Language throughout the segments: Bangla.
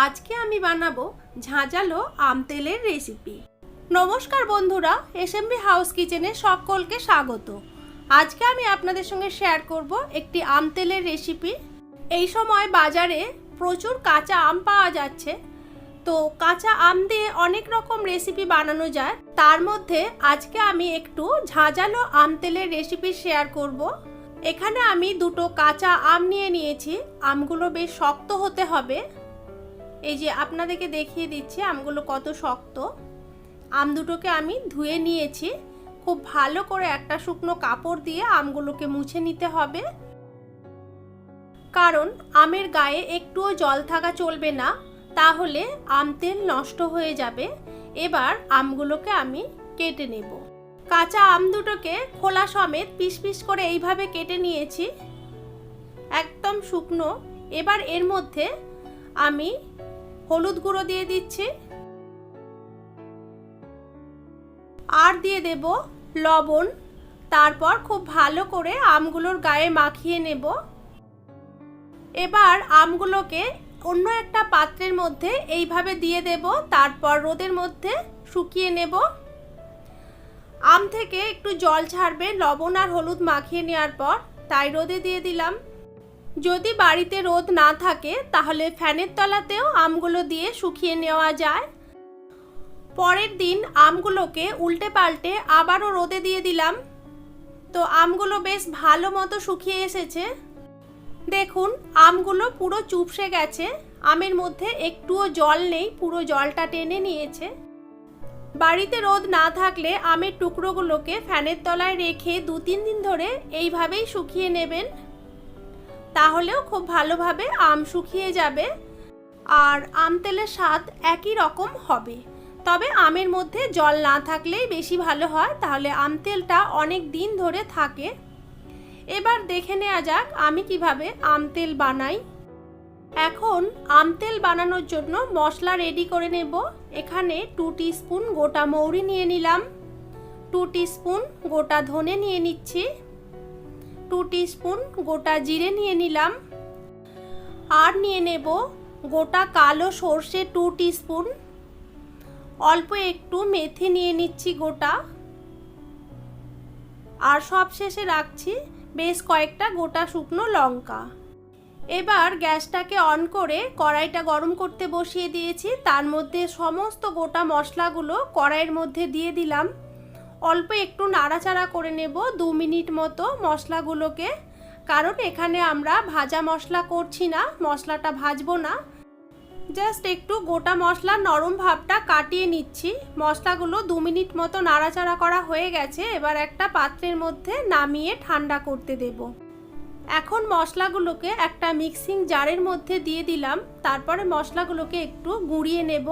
আজকে আমি বানাবো ঝাঁঝালো আম তেলের রেসিপি নমস্কার বন্ধুরা এসএমবি হাউস কিচেনে সকলকে স্বাগত। আজকে আমি আপনাদের সঙ্গে শেয়ার করব একটি আম তেলের রেসিপি এই সময় বাজারে প্রচুর কাঁচা আম পাওয়া যাচ্ছে। তো কাঁচা আম দিয়ে অনেক রকম রেসিপি বানানো যায়। তার মধ্যে আজকে আমি একটু ঝাঁঝালো আম তেলের রেসিপি শেয়ার করব। এখানে আমি দুটো কাঁচা আম নিয়ে নিয়েছি। আমগুলো বেশ শক্ত হতে হবে। এই যে আপনাদেরকে দেখিয়ে দিচ্ছি আমগুলো কত শক্ত। আম দুটোকে আমি ধুয়ে নিয়েছি। খুব ভালো করে একটা শুকনো কাপড় দিয়ে আমগুলোকে মুছে নিতে হবে। কারণ আমের গায়ে একটুও জল থাকা চলবে না, তাহলে আম তেল নষ্ট হয়ে যাবে। এবার আমগুলোকে আমি কেটে নেব। কাঁচা আম দুটোকে খোলা সমেত পিস পিস করে এইভাবে কেটে নিয়েছি। একদম শুকনো। এবার এর মধ্যে আমি হলুদ গুঁড়ো দিয়ে দিচ্ছি। আর দিয়ে দেব লবণ। তারপর খুব ভালো করে আমগুলোর গায়ে মাখিয়ে নেব। এবার আমগুলোকে অন্য একটা পাত্রের মধ্যে এইভাবে দিয়ে দেব। তারপর রোদের মধ্যে শুকিয়ে নেব। আম থেকে একটু জল ছাড়বে লবণ আর হলুদ মাখিয়ে নেওয়ার পর, তাই রোদে দিয়ে দিলাম। যদি বাড়িতে রোদ না থাকে, তাহলে ফ্যানের তলাতেও আমগুলো দিয়ে শুকিয়ে নেওয়া যায়। পরের দিন আমগুলোকে উল্টে পাল্টে আবারও রোদে দিয়ে দিলাম। তো আমগুলো বেশ ভালো মতো শুকিয়ে এসেছে। দেখুন, আমগুলো পুরো চুপসে গেছে। আমের মধ্যে একটুও জল নেই, পুরো জলটা টেনে নিয়েছে। বাড়িতে রোদ না থাকলে আমের টুকরোগুলোকে ফ্যানের তলায় রেখে দু তিন দিন ধরে এইভাবেই শুকিয়ে নেবেন। তাহলেও খুব ভালোভাবে আম শুকিয়ে যাবে। আর আম তেলের স্বাদ একই রকম হবে। তবে আমের মধ্যে জল না থাকলেই বেশি ভালো হয়, তাহলে আম তেলটা অনেক দিন ধরে থাকে। এবার দেখে নেওয়া যাক আমি কীভাবে আম তেল বানাই। এখন আম তেল বানানোর জন্য মশলা রেডি করে নেব। এখানে টু স্পুন গোটা মৌরি নিয়ে নিলাম। টু স্পুন গোটা ধনে নিয়ে নিচ্ছি। টু স্পুন গোটা জিরে নিয়ে নিলাম। আর নিয়ে নেব গোটা কালো সর্ষে টু স্পুন অল্প একটু মেথি নিয়ে নিচ্ছি গোটা। আর সব শেষে রাখছি বেশ কয়েকটা গোটা শুকনো লঙ্কা। এবার গ্যাসটাকে অন করে কড়াইটা গরম করতে বসিয়ে দিয়েছি। তার মধ্যে সমস্ত গোটা মশলাগুলো কড়াইয়ের মধ্যে দিয়ে দিলাম। অল্প একটু নাড়াচাড়া করে নেব দু মিনিট মতো মশলাগুলোকে। কারণ এখানে আমরা ভাজা মশলা করছি না, মশলাটা ভাজবো না। জাস্ট একটু গোটা মশলা নরম ভাবটা কাটিয়ে নিচ্ছি। মশলাগুলো দু মিনিট মতো নাড়াচাড়া করা হয়ে গেছে, এবার একটা পাত্রের মধ্যে নামিয়ে ঠান্ডা করতে দেব। এখন মশলাগুলোকে একটা মিক্সিং জারের মধ্যে দিয়ে দিলাম, তারপরে মশলাগুলোকে একটু গুঁড়িয়ে নেব।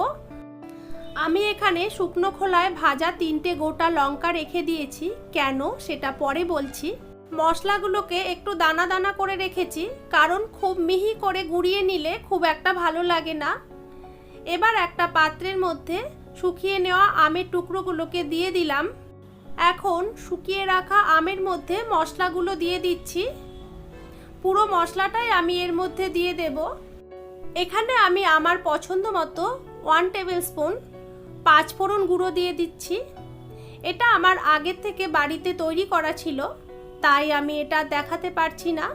আমি এখানে শুকনো খোলায় ভাজা তিনটে গোটা লঙ্কা রেখে দিয়েছি। কেন? সেটা পরে বলছি। মশলাগুলোকে একটু দানা দানা করে রেখেছি, কারণ খুব মিহি করে গুঁড়িয়ে নিলে খুব একটা ভালো লাগে না। এবার একটা পাত্রের মধ্যে শুকিয়ে নেওয়া আমের টুকরোগুলোকে দিয়ে দিলাম। এখন শুকিয়ে রাখা আমের মধ্যে মশলাগুলো দিয়ে দিচ্ছি। পুরো মশলাটাই আমি এর মধ্যে দিয়ে দেব। এখানে আমি আমার পছন্দ মতো ওয়ান টেবিল স্পুন পাঁচফোড়ন গুঁড়ো দিয়ে দিচ্ছি। এটা আমার আগের থেকে বাড়িতে তৈরি করা ছিল, তাই আমি এটা দেখাতে পারছি না।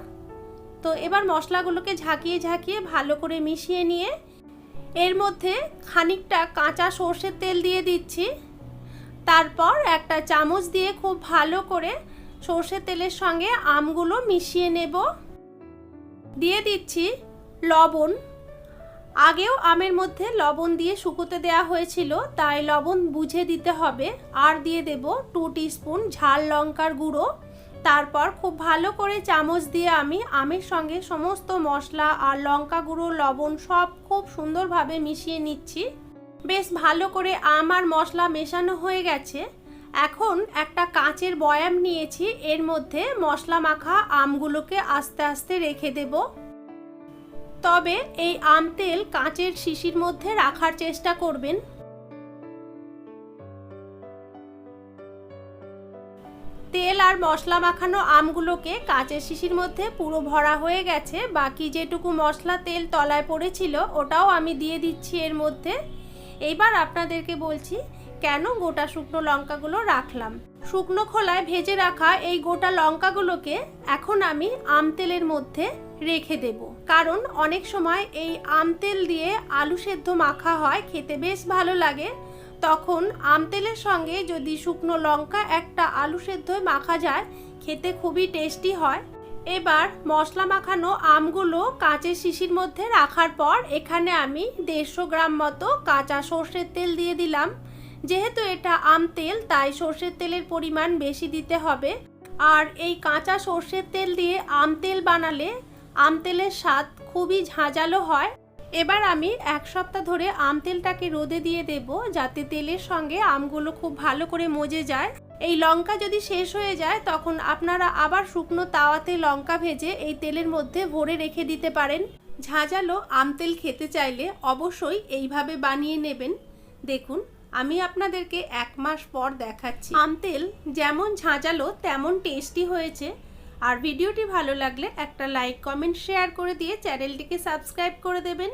তো এবার মশলাগুলোকে ঝাঁকিয়ে ঝাঁকিয়ে ভালো করে মিশিয়ে নিয়ে এর মধ্যে খানিকটা কাঁচা সর্ষের তেল দিয়ে দিচ্ছি। তারপর একটা চামচ দিয়ে খুব ভালো করে সর্ষের তেলের সঙ্গে আমগুলো মিশিয়ে নেব। দিয়ে দিচ্ছি লবণ। আগেও আমের মধ্যে লবণ দিয়ে শুকোতে দেওয়া হয়েছিল, তাই লবণ বুঝে দিতে হবে। আর দিয়ে দেব টু স্পুন ঝাল লঙ্কার গুঁড়ো। তারপর খুব ভালো করে চামচ দিয়ে আমি আমের সঙ্গে সমস্ত মশলা আর লঙ্কা গুঁড়ো, লবণ সব খুব সুন্দরভাবে মিশিয়ে নিচ্ছি। বেশ ভালো করে আম আর মশলা মেশানো হয়ে গেছে। এখন একটা কাঁচের বয়াম নিয়েছি, এর মধ্যে মশলা মাখা আমগুলোকে আস্তে আস্তে রেখে দেব। তবে এই আম তেল কাঁচের শিশির মধ্যে রাখার চেষ্টা করবেন। তেল আর মশলা মাখানো আমগুলোকে কাঁচের শিশির মধ্যে পুরো ভরা হয়ে গেছে। বাকি যেটুকু মশলা তেল তলায় পড়েছিল, ওটাও আমি দিয়ে দিচ্ছি এর মধ্যে। এইবার আপনাদেরকে বলছি কেন গোটা শুকনো লঙ্কাগুলো রাখলাম? শুকনো খোলায় ভেজে রাখা এই গোটা লঙ্কাগুলোকে এখন আমি আম তেলের মধ্যে রেখে দেব। কারণ অনেক সময় এই আম তেল দিয়ে আলু সেদ্ধ মাখা হয়, খেতে বেশ ভালো লাগে। তখন আম তেলের সঙ্গে যদি শুকনো লঙ্কা একটা আলু সেদ্ধ মাখা যায়, খেতে খুবই টেস্টি হয়। এবার মশলা মাখানো আমগুলো কাঁচের শিশির মধ্যে রাখার পর এখানে আমি দেড়শো গ্রাম মতো কাঁচা সর্ষের তেল দিয়ে দিলাম। যেহেতু এটা আম তেল, তাই সর্ষের তেলের পরিমাণ বেশি দিতে হবে। আর এই কাঁচা সর্ষের তেল দিয়ে আম তেল বানালে আম তেলের স্বাদ খুবই ঝাঁঝালো হয়। এবার আমি এক সপ্তাহ ধরে আম তেলটাকে রোদে দিয়ে দেব, যাতে তেলের সঙ্গে আমগুলো খুব ভালো করে মজে যায়। এই লঙ্কা যদি শেষ হয়ে যায়, তখন আপনারা আবার শুকনো তাওয়াতে লঙ্কা ভেজে এই তেলের মধ্যে ভরে রেখে দিতে পারেন। ঝাঁঝালো আম তেল খেতে চাইলে অবশ্যই এইভাবে বানিয়ে নেবেন। দেখুন আমি আপনাদেরকে এক মাস পর দেখাচ্ছি। আম তেল যেমন ঝাঁঝালো তেমন টেস্টি হয়েছে। আর ভিডিওটি ভালো লাগলে একটা লাইক কমেন্ট শেয়ার করে দিয়ে চ্যানেলটিকে সাবস্ক্রাইব করে দেবেন।